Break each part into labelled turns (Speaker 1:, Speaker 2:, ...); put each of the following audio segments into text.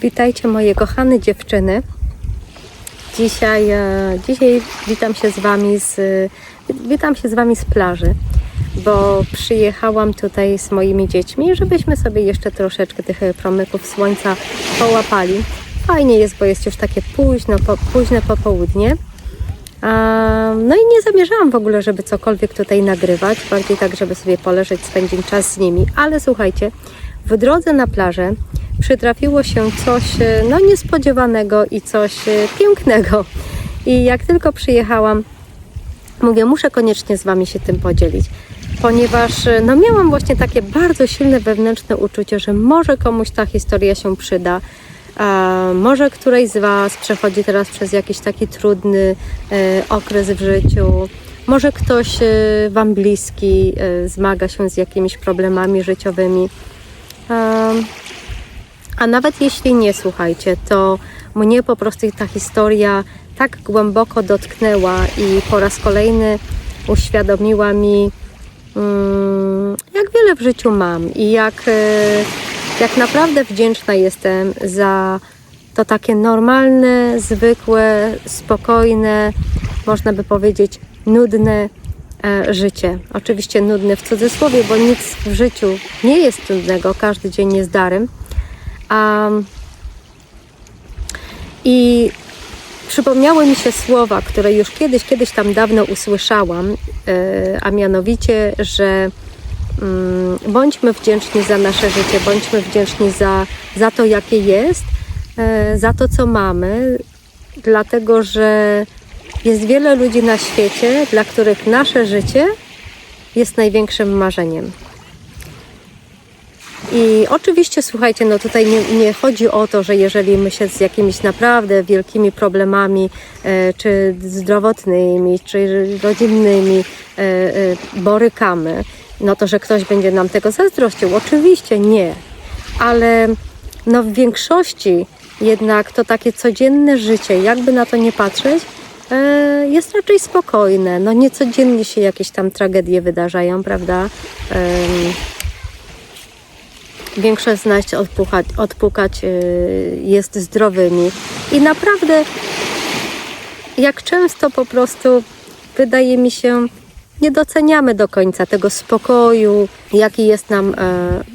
Speaker 1: Witajcie moje kochane dziewczyny. Dzisiaj, e, dzisiaj witam się z Wami z, witam się z Wami z plaży, bo przyjechałam tutaj z moimi dziećmi, żebyśmy sobie jeszcze troszeczkę tych promyków słońca połapali. Fajnie jest, bo jest już takie późno, po, późne popołudnie. No i nie zamierzałam w ogóle, żeby cokolwiek tutaj nagrywać, bardziej tak, żeby sobie poleżeć, spędzić czas z nimi. Ale słuchajcie, w drodze na plażę przytrafiło się coś e, no, niespodziewanego i coś e, pięknego. I jak tylko przyjechałam, mówię, muszę koniecznie z Wami się tym podzielić, ponieważ e, no, miałam właśnie takie bardzo silne wewnętrzne uczucie, że może komuś ta historia się przyda. A może któreś z Was przechodzi teraz przez jakiś taki trudny e, okres w życiu. Może ktoś e, Wam bliski e, zmaga się z jakimiś problemami życiowymi. A nawet jeśli nie, słuchajcie, to mnie po prostu ta historia tak głęboko dotknęła i po raz kolejny uświadomiła mi, mm, jak wiele w życiu mam i jak, e, jak naprawdę wdzięczna jestem za to takie normalne, zwykłe, spokojne, można by powiedzieć nudne życie. Oczywiście nudne w cudzysłowie, bo nic w życiu nie jest nudnego, każdy dzień jest darem. Um, I przypomniały mi się słowa, które już kiedyś, kiedyś tam dawno usłyszałam, e, a mianowicie, że mm, bądźmy wdzięczni za nasze życie, bądźmy wdzięczni za, za to, jakie jest, e, za to, co mamy, dlatego że jest wiele ludzi na świecie, dla których nasze życie jest największym marzeniem. I oczywiście, słuchajcie, no tutaj nie, nie chodzi o to, że jeżeli my się z jakimiś naprawdę wielkimi problemami, e, czy zdrowotnymi, czy rodzinnymi e, e, borykamy, no to, że ktoś będzie nam tego zazdrościł. Oczywiście nie, ale no w większości jednak to takie codzienne życie, jakby na to nie patrzeć, jest raczej spokojne. No nie codziennie się jakieś tam tragedie wydarzają, prawda? Większość z nas odpukać, odpukać y, jest zdrowymi. I naprawdę, jak często po prostu wydaje mi się, nie doceniamy do końca tego spokoju, jaki jest nam e,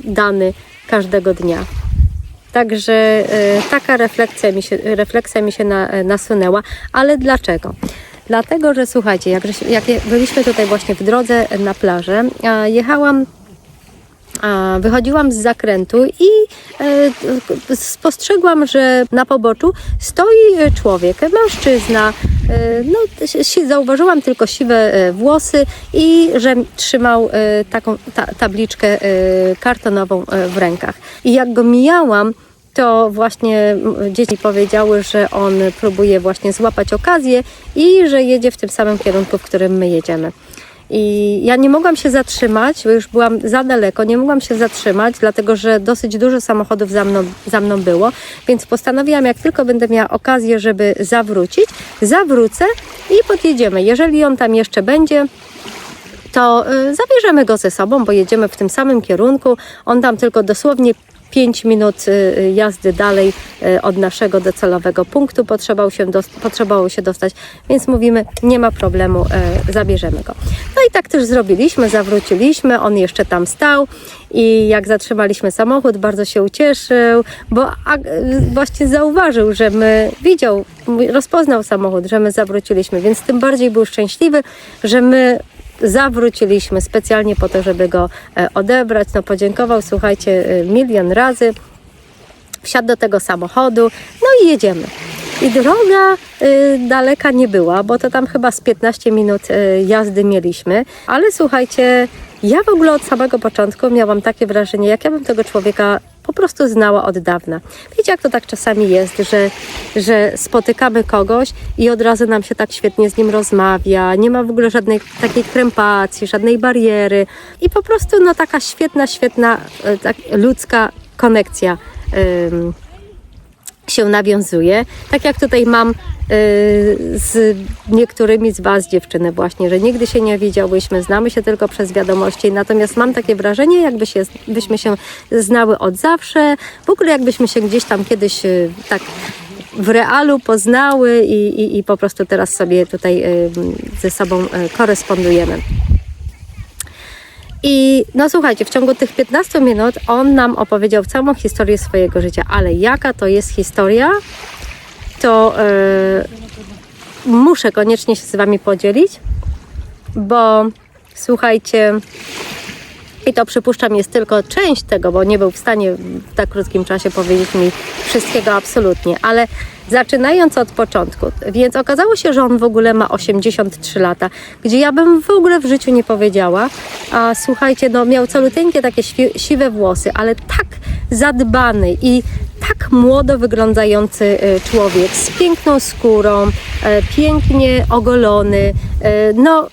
Speaker 1: dany każdego dnia. Także e, taka refleksja mi się, refleksja mi się na, e, nasunęła. Ale dlaczego? Dlatego, że słuchajcie, jak, jak byliśmy tutaj właśnie w drodze na plażę, jechałam wychodziłam z zakrętu i e, spostrzegłam, że na poboczu stoi człowiek, mężczyzna. No, zauważyłam tylko siwe włosy i że trzymał taką ta, tabliczkę kartonową w rękach. I jak go mijałam, to właśnie dzieci powiedziały, że on próbuje właśnie złapać okazję i że jedzie w tym samym kierunku, w którym my jedziemy. I ja nie mogłam się zatrzymać, bo już byłam za daleko, nie mogłam się zatrzymać, dlatego że dosyć dużo samochodów za mną, za mną było, więc postanowiłam, jak tylko będę miała okazję, żeby zawrócić, zawrócę i podjedziemy. Jeżeli on tam jeszcze będzie, to y, zabierzemy go ze sobą, bo jedziemy w tym samym kierunku. On tam tylko dosłownie 5 minut y, jazdy dalej y, od naszego docelowego punktu potrzebował się, potrzebowało się dostać, więc mówimy, nie ma problemu, y, zabierzemy go. No i tak też zrobiliśmy, zawróciliśmy, on jeszcze tam stał i jak zatrzymaliśmy samochód, bardzo się ucieszył, bo właśnie zauważył, że my, widział, rozpoznał samochód, że my zawróciliśmy, więc tym bardziej był szczęśliwy, że my zawróciliśmy specjalnie po to, żeby go e, odebrać. No podziękował, słuchajcie, e, milion razy. Wsiadł do tego samochodu, no i jedziemy. I droga y, daleka nie była, bo to tam chyba z 15 minut y, jazdy mieliśmy. Ale słuchajcie, ja w ogóle od samego początku miałam takie wrażenie, jak ja bym tego człowieka po prostu znała od dawna. Wiecie, jak to tak czasami jest, że, że spotykamy kogoś i od razu nam się tak świetnie z nim rozmawia, nie ma w ogóle żadnej takiej krępacji, żadnej bariery i po prostu no taka świetna, świetna e, tak, ludzka konekcja się nawiązuje. Tak jak tutaj mam z niektórymi z Was, dziewczyny, właśnie, że nigdy się nie widziałyśmy, znamy się tylko przez wiadomości, natomiast mam takie wrażenie, jakby się, się znały od zawsze, w ogóle jakbyśmy się gdzieś tam kiedyś y, tak w realu poznały i, i, i po prostu teraz sobie tutaj y, ze sobą y, korespondujemy. I no słuchajcie, w ciągu tych 15 minut on nam opowiedział całą historię swojego życia, ale jaka to jest historia, to yy, muszę koniecznie się z Wami podzielić, bo słuchajcie, i to przypuszczam jest tylko część tego, bo nie był w stanie w tak krótkim czasie powiedzieć mi wszystkiego absolutnie, ale zaczynając od początku, więc okazało się, że on w ogóle ma 83 lata, gdzie ja bym w ogóle w życiu nie powiedziała. A słuchajcie, no miał caluteńkie takie siwe włosy, ale tak zadbany i tak młodo wyglądający y, człowiek z piękną skórą, e, pięknie ogolony. e, No,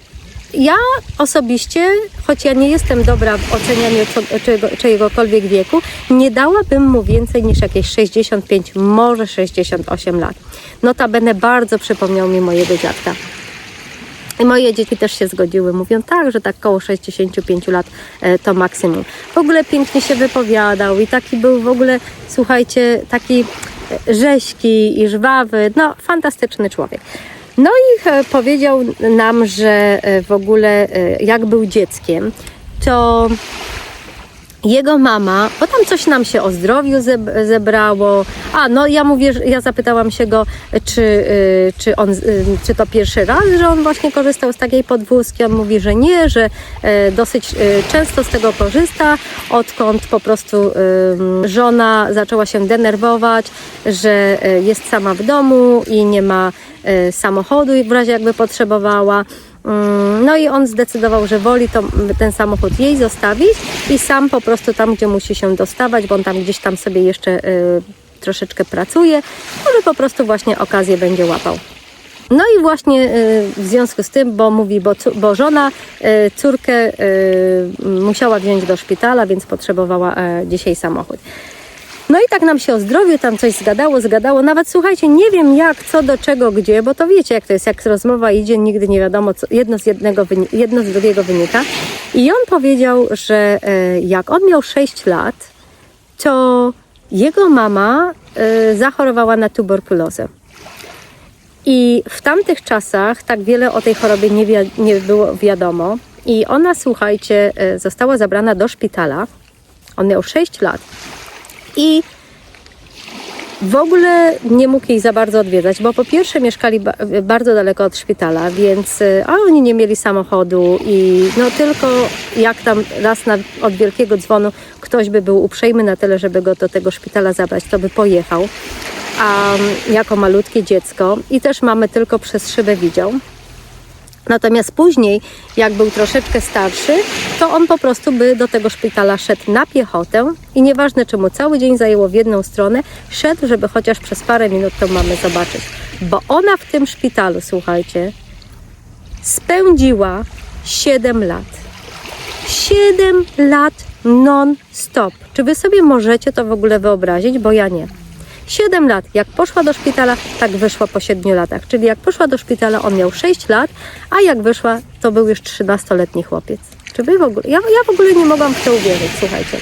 Speaker 1: ja osobiście, choć ja nie jestem dobra w ocenianiu czyjegokolwiek wieku, nie dałabym mu więcej niż jakieś 65, może 68 lat. Notabene bardzo przypomniał mi mojego dziadka. I moje dzieci też się zgodziły, mówią tak, że tak koło 65 lat e, to maksimum. W ogóle pięknie się wypowiadał i taki był w ogóle, słuchajcie, taki e, rześki i żwawy, no fantastyczny człowiek. No i e, powiedział nam, że e, w ogóle e, jak był dzieckiem, to jego mama, bo tam coś nam się o zdrowiu zeb- zebrało. A, no ja mówię, ja zapytałam się go, czy, y, czy on, y, czy to pierwszy raz, że on właśnie korzystał z takiej podwózki. On mówi, że nie, że e, dosyć e, często z tego korzysta, odkąd po prostu żona zaczęła się denerwować, że jest sama w domu i nie ma samochodu w razie jakby potrzebowała. Mm, No i on zdecydował, że woli to, ten samochód jej zostawić i sam po prostu tam, gdzie musi się dostawać, bo on tam gdzieś tam sobie jeszcze y, troszeczkę pracuje, może po prostu właśnie okazję będzie łapał. No i właśnie y, w związku z tym, bo mówi, bo, bo żona y, córkę musiała wziąć do szpitala, więc potrzebowała e, dzisiaj samochód. No i tak nam się o zdrowiu tam coś zgadało, zgadało. Nawet słuchajcie, nie wiem jak, co, do czego, gdzie, bo to wiecie jak to jest, jak rozmowa idzie, nigdy nie wiadomo, co, jedno, z jednego, jedno z drugiego wynika. I on powiedział, że e, jak on miał 6 lat, to jego mama e, zachorowała na tuberkulozę. I w tamtych czasach tak wiele o tej chorobie nie, wi- nie było wiadomo. I ona, słuchajcie, e, została zabrana do szpitala. On miał 6 lat. I w ogóle nie mógł jej za bardzo odwiedzać, bo po pierwsze mieszkali ba- bardzo daleko od szpitala, więc y, a oni nie mieli samochodu i no tylko jak tam raz na, od wielkiego dzwonu ktoś by był uprzejmy na tyle, żeby go do tego szpitala zabrać, to by pojechał. A mm, jako malutkie dziecko i też mamy tylko przez szybę widział. Natomiast później, jak był troszeczkę starszy, to on po prostu by do tego szpitala szedł na piechotę i nieważne, czy mu cały dzień zajęło w jedną stronę, szedł, żeby chociaż przez parę minut tą mamę zobaczyć. Bo ona w tym szpitalu, słuchajcie, spędziła 7 lat. 7 lat non-stop. Czy wy sobie możecie to w ogóle wyobrazić? Bo ja nie. 7 lat. Jak poszła do szpitala, tak wyszła po 7 latach. Czyli jak poszła do szpitala, on miał 6 lat, a jak wyszła, to był już 13-letni chłopiec. Czy wy w ogóle. Ja, ja w ogóle nie mogłam w to uwierzyć, słuchajcie.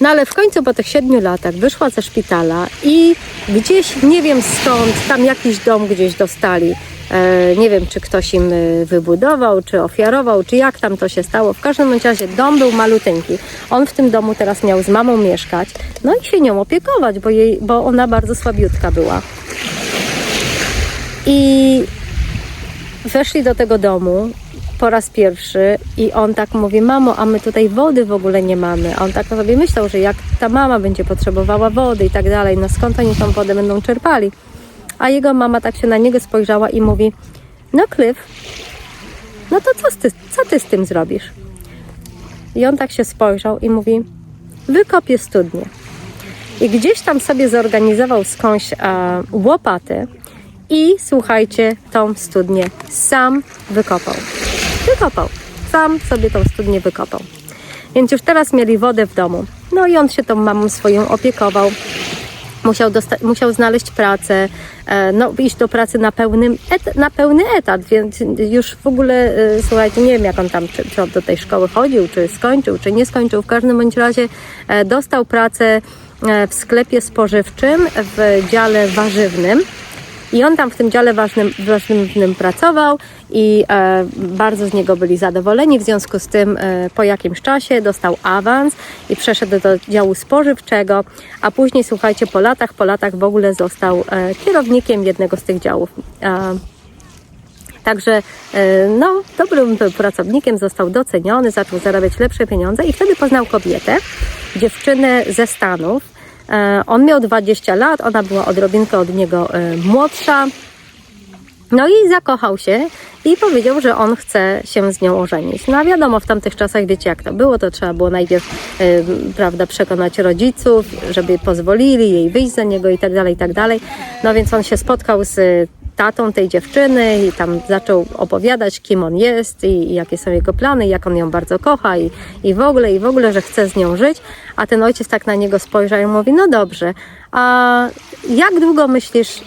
Speaker 1: No ale w końcu po tych siedmiu latach wyszła ze szpitala i gdzieś, nie wiem skąd, tam jakiś dom gdzieś dostali. E, nie wiem, czy ktoś im e, wybudował, czy ofiarował, czy jak tam to się stało. W każdym razie dom był maluteńki. On w tym domu teraz miał z mamą mieszkać, no i się nią opiekować, bo, jej, bo ona bardzo słabiutka była. I weszli do tego domu po raz pierwszy i on tak mówi, mamo, a my tutaj wody w ogóle nie mamy. A on tak sobie myślał, że jak ta mama będzie potrzebowała wody i tak dalej, no skąd oni tą wodę będą czerpali? A jego mama tak się na niego spojrzała i mówi, no Cliff, no to co ty, co ty z tym zrobisz? I on tak się spojrzał i mówi, wykopię studnię. I gdzieś tam sobie zorganizował skądś e, łopatę i słuchajcie, tą studnię sam wykopał. Wykopał. Sam sobie tą studnię wykopał. Więc już teraz mieli wodę w domu. No i on się tą mamą swoją opiekował. musiał, musiał znaleźć pracę, e, no, iść do pracy na, pełnym na pełny etat, więc już w ogóle, e, słuchajcie, nie wiem jak on tam, czy, czy on do tej szkoły chodził, czy skończył, czy nie skończył, w każdym bądź razie e, dostał pracę e, w sklepie spożywczym w dziale warzywnym. I on tam w tym dziale ważnym, warzywnym pracował i e, bardzo z niego byli zadowoleni. W związku z tym e, po jakimś czasie dostał awans i przeszedł do działu spożywczego, a później, słuchajcie, po latach, po latach w ogóle został e, kierownikiem jednego z tych działów. E, Także e, no, dobrym pracownikiem, został doceniony, zaczął zarabiać lepsze pieniądze i wtedy poznał kobietę, dziewczynę ze Stanów. E, On miał 20 lat, ona była odrobinkę od niego e, młodsza. No i zakochał się i powiedział, że on chce się z nią ożenić. No a wiadomo, w tamtych czasach wiecie jak to było, to trzeba było najpierw e, prawda, przekonać rodziców, żeby pozwolili jej wyjść za niego i tak dalej, i tak dalej. No więc on się spotkał z tatą tej dziewczyny i tam zaczął opowiadać, kim on jest i, i jakie są jego plany, jak on ją bardzo kocha i, i w ogóle, i w ogóle, że chce z nią żyć. A ten ojciec tak na niego spojrzał i mówi, no dobrze, a jak długo myślisz,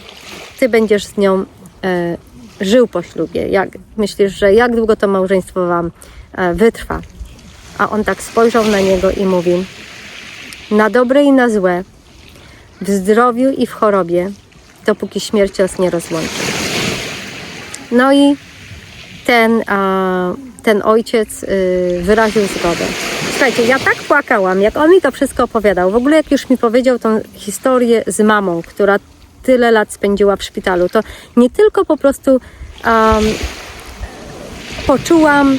Speaker 1: ty będziesz z nią e, żył po ślubie? Jak, myślisz, że jak długo to małżeństwo wam e, wytrwa? A on tak spojrzał na niego i mówi, na dobre i na złe, w zdrowiu i w chorobie, dopóki śmierć nas nie rozłączy. No i ten, a, ten ojciec y, wyraził zgodę. Słuchajcie, ja tak płakałam, jak on mi to wszystko opowiadał. W ogóle jak już mi powiedział tą historię z mamą, która tyle lat spędziła w szpitalu, to nie tylko po prostu um, poczułam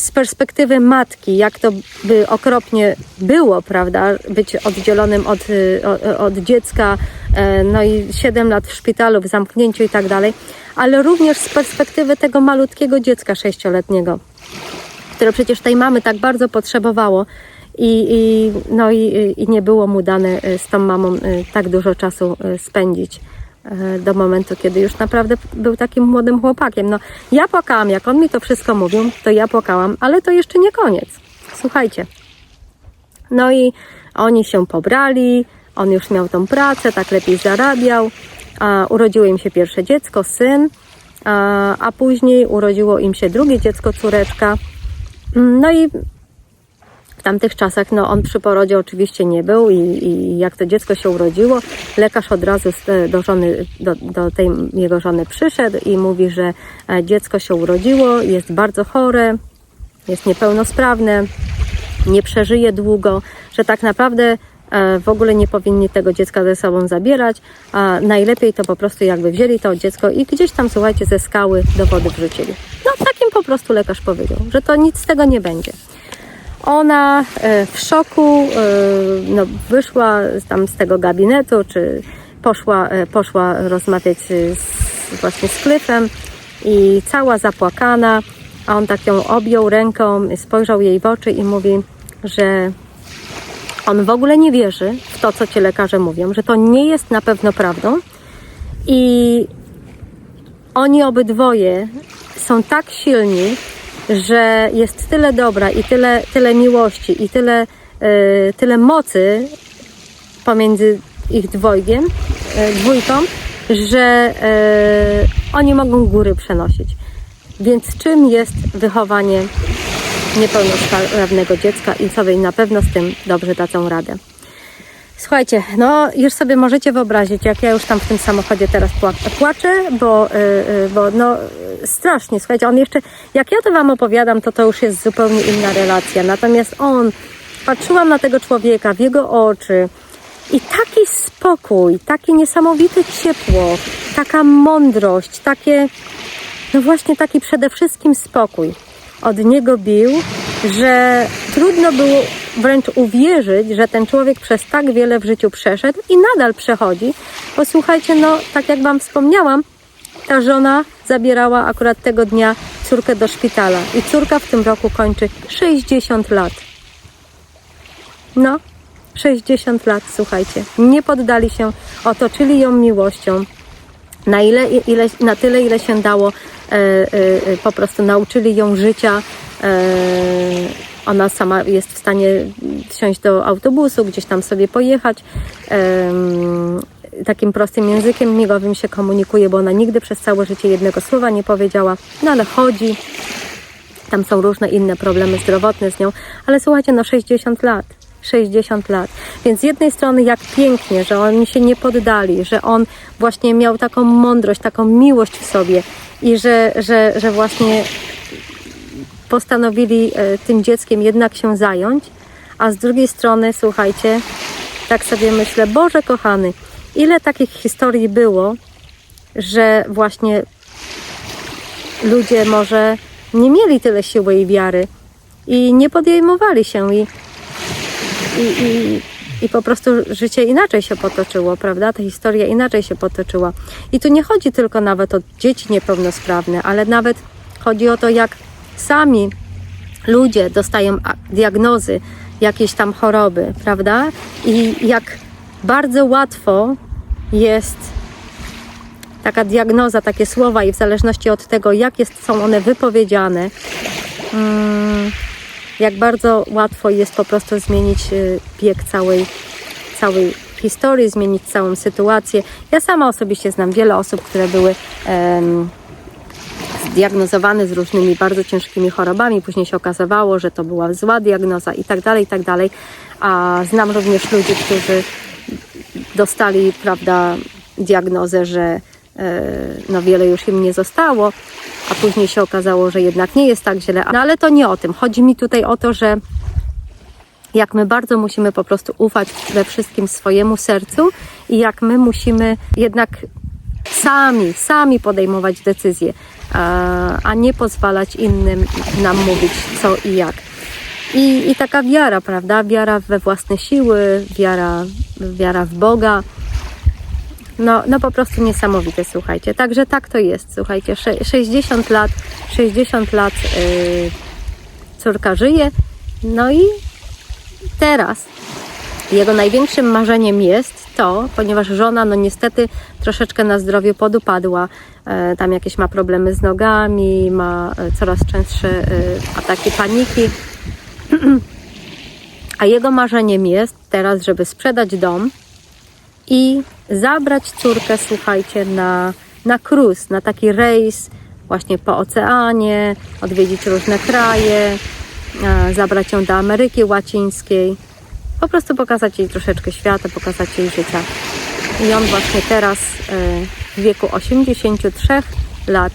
Speaker 1: z perspektywy matki, jak to by okropnie było, prawda, być oddzielonym od, y, o- od dziecka, e, no i 7 lat w szpitalu, w zamknięciu i tak dalej, ale również z perspektywy tego malutkiego dziecka sześcioletniego, które przecież tej mamy tak bardzo potrzebowało i, i, no i, i nie było mu dane y, z tą mamą y, tak dużo czasu y, spędzić. y, do momentu, kiedy już naprawdę był takim młodym chłopakiem. No, ja płakałam, jak on mi to wszystko mówił, to ja płakałam, ale to jeszcze nie koniec. Słuchajcie. No i oni się pobrali, on już miał tą pracę, tak lepiej zarabiał, a urodziło im się pierwsze dziecko, syn, a, a później urodziło im się drugie dziecko, córeczka. No i w tamtych czasach no, on przy porodzie oczywiście nie był i, i jak to dziecko się urodziło, lekarz od razu z- do, żony, do, do tej jego żony przyszedł i mówi, że e, dziecko się urodziło, jest bardzo chore, jest niepełnosprawne, nie przeżyje długo, że tak naprawdę e, w ogóle nie powinni tego dziecka ze sobą zabierać, a najlepiej to po prostu jakby wzięli to dziecko i gdzieś tam, słuchajcie, ze skały do wody wrzucili. No takim po prostu lekarz powiedział, że to nic z tego nie będzie. Ona e, w szoku e, no, wyszła tam z tego gabinetu, czy poszła, e, poszła rozmawiać z, właśnie z Cliffem i cała zapłakana, a on tak ją objął ręką, spojrzał jej w oczy i mówi, że on w ogóle nie wierzy w to, co ci lekarze mówią, że to nie jest na pewno prawdą i oni obydwoje są tak silni, że jest tyle dobra i tyle, tyle miłości i tyle, e, tyle mocy pomiędzy ich dwojgiem, e, dwójką, że e, oni mogą góry przenosić. Więc czym jest wychowanie niepełnosprawnego dziecka i sobie na pewno z tym dobrze dadzą radę. Słuchajcie, no już sobie możecie wyobrazić, jak ja już tam w tym samochodzie teraz pła- płaczę, bo, yy, yy, bo no strasznie, słuchajcie, on jeszcze, jak ja to Wam opowiadam, to to już jest zupełnie inna relacja. Natomiast on, patrzyłam na tego człowieka, w jego oczy i taki spokój, takie niesamowite ciepło, taka mądrość, takie, no właśnie taki przede wszystkim spokój od niego bił, że trudno było wręcz uwierzyć, że ten człowiek przez tak wiele w życiu przeszedł i nadal przechodzi. Bo słuchajcie, no tak jak Wam wspomniałam, ta żona zabierała akurat tego dnia córkę do szpitala i córka w tym roku kończy 60 lat. No, 60 lat, słuchajcie. Nie poddali się, otoczyli ją miłością. Na, ile, ile, na tyle, ile się dało, e, e, e, po prostu nauczyli ją życia, ona sama jest w stanie wsiąść do autobusu, gdzieś tam sobie pojechać. Takim prostym językiem migowym się komunikuje, bo ona nigdy przez całe życie jednego słowa nie powiedziała, no ale chodzi. Tam są różne inne problemy zdrowotne z nią, ale słuchajcie, no 60 lat. 60 lat. Więc z jednej strony jak pięknie, że oni się nie poddali, że on właśnie miał taką mądrość, taką miłość w sobie i że, że, że właśnie postanowili e, tym dzieckiem jednak się zająć, a z drugiej strony, słuchajcie, tak sobie myślę, Boże kochany, ile takich historii było, że właśnie ludzie może nie mieli tyle siły i wiary i nie podejmowali się i, i, i, i po prostu życie inaczej się potoczyło, prawda? Ta historia inaczej się potoczyła. I tu nie chodzi tylko nawet o dzieci niepełnosprawne, ale nawet chodzi o to, jak sami ludzie dostają diagnozy, jakieś tam choroby, prawda? I jak bardzo łatwo jest taka diagnoza, takie słowa i w zależności od tego, jak jest, są one wypowiedziane, mm, jak bardzo łatwo jest po prostu zmienić y, bieg całej, całej historii, zmienić całą sytuację. Ja sama osobiście znam wiele osób, które były zdiagnozowane z różnymi bardzo ciężkimi chorobami. Później się okazywało, że to była zła diagnoza i tak dalej, i tak dalej. A znam również ludzi, którzy dostali, prawda, diagnozę, że e, no wiele już im nie zostało, a później się okazało, że jednak nie jest tak źle. No ale to nie o tym. Chodzi mi tutaj o to, że jak my bardzo musimy po prostu ufać we wszystkim swojemu sercu i jak my musimy jednak sami, sami podejmować decyzje, a, a nie pozwalać innym nam mówić co i jak. I, I taka wiara, prawda? Wiara we własne siły, wiara, wiara w Boga. No, no po prostu niesamowite, słuchajcie. Także tak to jest, słuchajcie. Sze- 60 lat, 60 lat yy, córka żyje. No i teraz jego największym marzeniem jest to, ponieważ żona, no niestety troszeczkę na zdrowiu podupadła, e, tam jakieś ma problemy z nogami, ma e, coraz częstsze e, ataki paniki. A jego marzeniem jest teraz, żeby sprzedać dom i zabrać córkę, słuchajcie, na, na cruise, na taki rejs właśnie po oceanie, odwiedzić różne kraje, zabrać ją do Ameryki Łacińskiej, po prostu pokazać jej troszeczkę świata, pokazać jej życia. I on właśnie teraz e, w wieku 83 lat,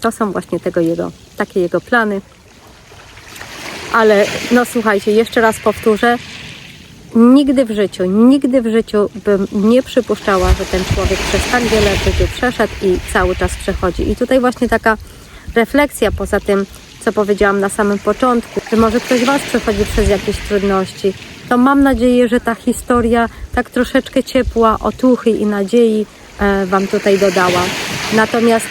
Speaker 1: to są właśnie tego jego, takie jego plany. Ale no słuchajcie, jeszcze raz powtórzę, nigdy w życiu, nigdy w życiu bym nie przypuszczała, że ten człowiek przez tak wiele w życiu przeszedł i cały czas przechodzi. I tutaj właśnie taka refleksja poza tym, co powiedziałam na samym początku, że może ktoś Was przechodzi przez jakieś trudności, to mam nadzieję, że ta historia tak troszeczkę ciepła, otuchy i nadziei e, Wam tutaj dodała. Natomiast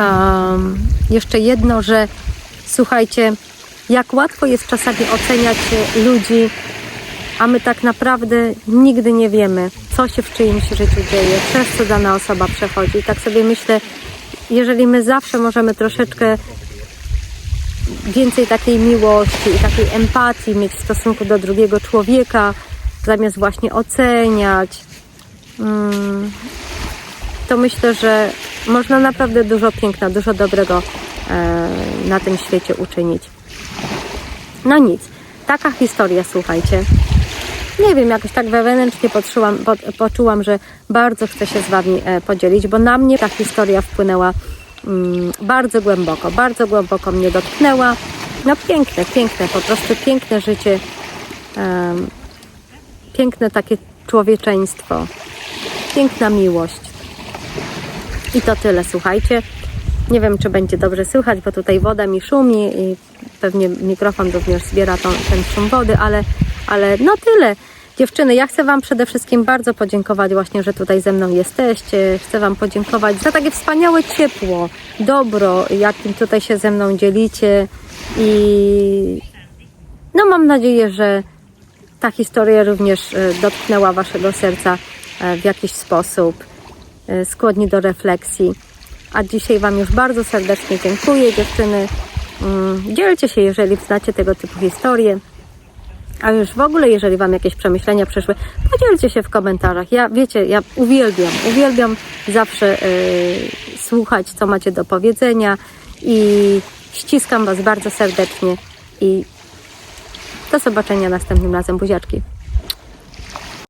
Speaker 1: um, jeszcze jedno, że słuchajcie, jak łatwo jest czasami oceniać ludzi, a my tak naprawdę nigdy nie wiemy, co się w czyimś życiu dzieje, przez co dana osoba przechodzi. Tak sobie myślę, jeżeli my zawsze możemy troszeczkę więcej takiej miłości i takiej empatii mieć w stosunku do drugiego człowieka, zamiast właśnie oceniać, mm, to myślę, że można naprawdę dużo piękna, dużo dobrego e, na tym świecie uczynić. No nic, taka historia, słuchajcie. Nie wiem, jakoś tak wewnętrznie poczułam, po, poczułam, że bardzo chcę się z Wami e, podzielić, bo na mnie ta historia wpłynęła bardzo głęboko, bardzo głęboko mnie dotknęła. No piękne, piękne, po prostu piękne życie, piękne takie człowieczeństwo, piękna miłość. I to tyle, słuchajcie. Nie wiem, czy będzie dobrze słychać, bo tutaj woda mi szumi i pewnie mikrofon również zbiera ten szum wody, ale, ale no tyle. Dziewczyny, ja chcę Wam przede wszystkim bardzo podziękować właśnie, że tutaj ze mną jesteście. Chcę Wam podziękować za takie wspaniałe ciepło, dobro, jakim tutaj się ze mną dzielicie i no mam nadzieję, że ta historia również e, dotknęła Waszego serca e, w jakiś sposób, e, skłonni do refleksji. A dzisiaj Wam już bardzo serdecznie dziękuję, dziewczyny. Mm, Dzielcie się, jeżeli znacie tego typu historie. A już w ogóle, jeżeli Wam jakieś przemyślenia przyszły, podzielcie się w komentarzach. Ja, wiecie, ja uwielbiam, uwielbiam zawsze y, słuchać, co macie do powiedzenia i ściskam Was bardzo serdecznie i do zobaczenia następnym razem, buziaczki.